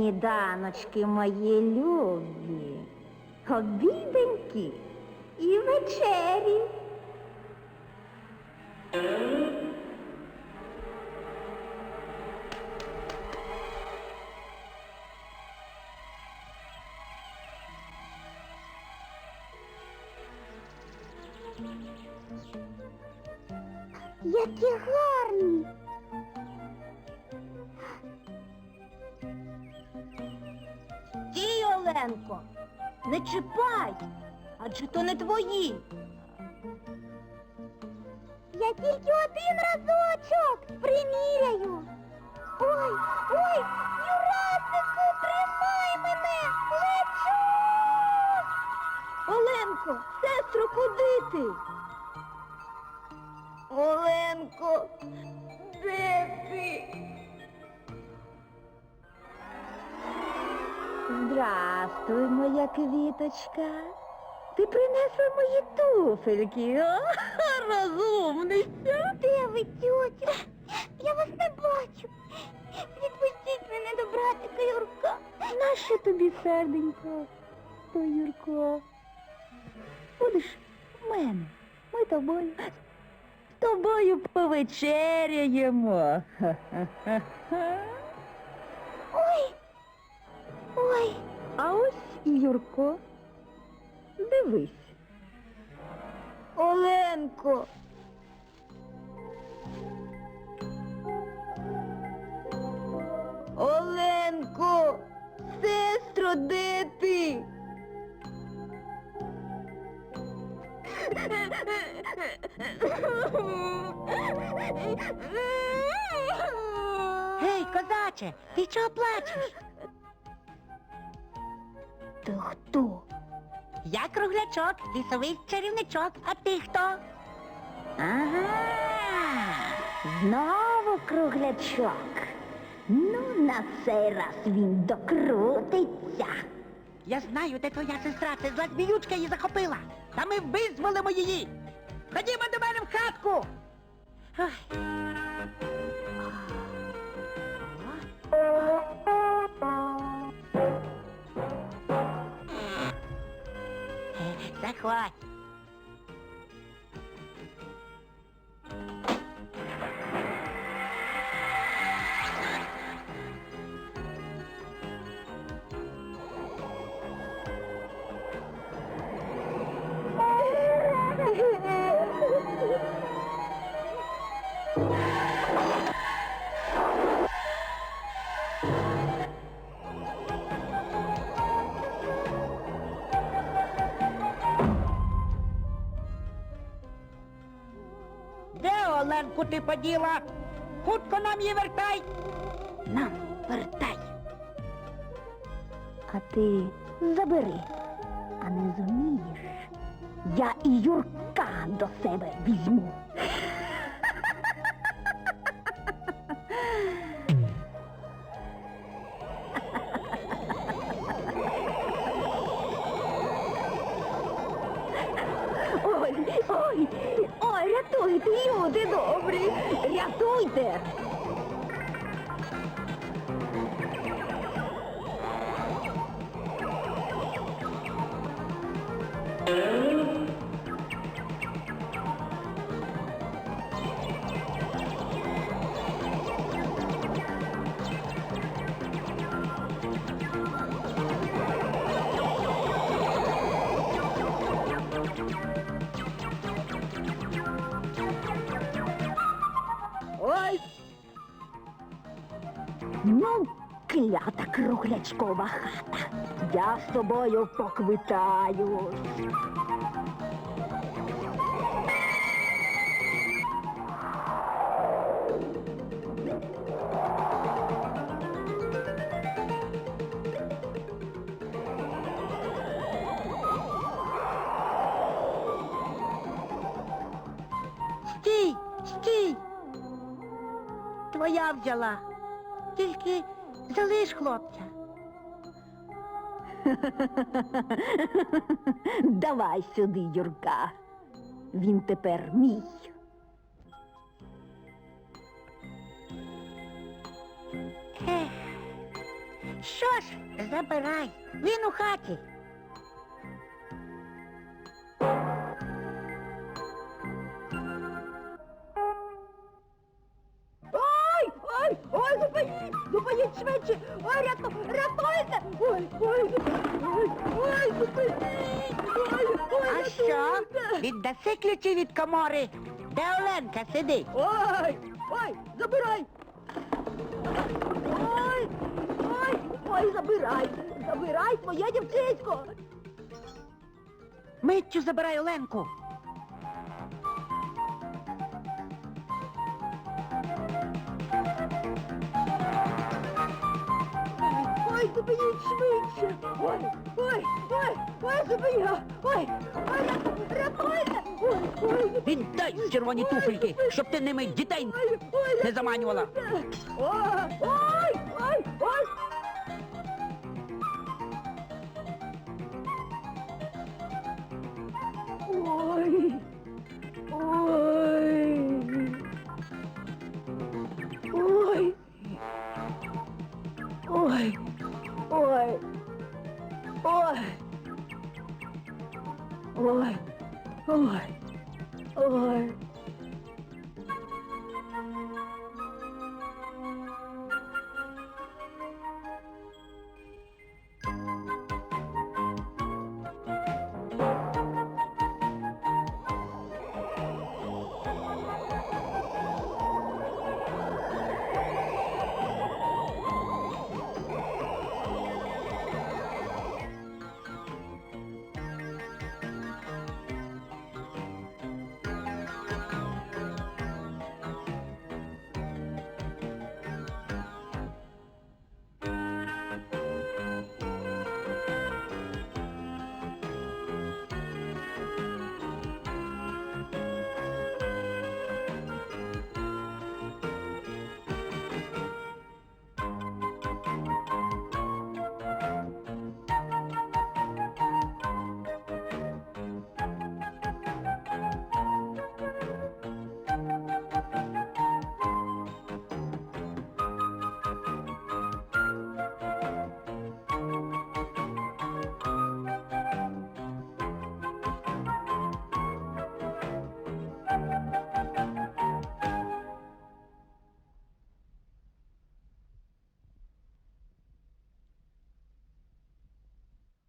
сніданочки мої любі, обіденьки і вечері. Які гарні. Оленко, не чіпай, адже то не твої. Я тільки один разочок приміряю. Ой, ой, Юрасику, тримай мене, лечу. Оленко, сестро, куди ти? Оленко, де ти? Здравствуй, моя квіточка. Ти принесла мої туфельки, а? Розумниця. Де ви, тьотю? Я вас не бачу. Відпустіть мене до братика Юрка. Нащо тобі, серденько, то Юрко? Будеш в мене. Ми тобою. З тобою повечеряємо. Ой. Ой. А ось Юрко. Дивись. Оленко. Оленко, сестро, де ти? Гей, козаче, ти чого плачеш? Ти хто? Я круглячок, лісовий чарівничок, а ти хто? Ага, знову круглячок. Ну, на цей раз він докрутиться. Я знаю, де твоя сестра, це зла зміючка її захопила. Та ми визволимо її. Ходімо до мене в хатку. Ой. quiet. Оленку ти поділа? Хутко нам її вертай. Нам вертай. А ти забери, а не зумієш. Я і Юрка до себе візьму. Рятуйте, люди добрі, рятуйте. Ну, клята круглячкова хата. Я з тобою поквитаюсь. Стій, стій. Твоя взяла. Тільки залиш хлопця. Давай сюди, Юрка. Він тепер мій. Ех, Що ж, забирай. Він у хаті. Ой, ряту, рятуйте. Ой, ой, ой, ой, зупиніть. Ой, ой, А що? рятуйте. Віддаси ключі від комори. Де Оленка сидить? Ой, ой, забирай. Ой, ой, ой, забирай. Забирай своє дівчисько. Миттю забирай Оленку. Ой, зупиніть швидше. Ой, ой, ой, ой, зупиня! Ой, ой, рятуйте. Ой, ой, Віддай червоні туфельки, щоб ти ними дітей ой, ой, не заманювала. О, ой, Why? Why? Why? Why?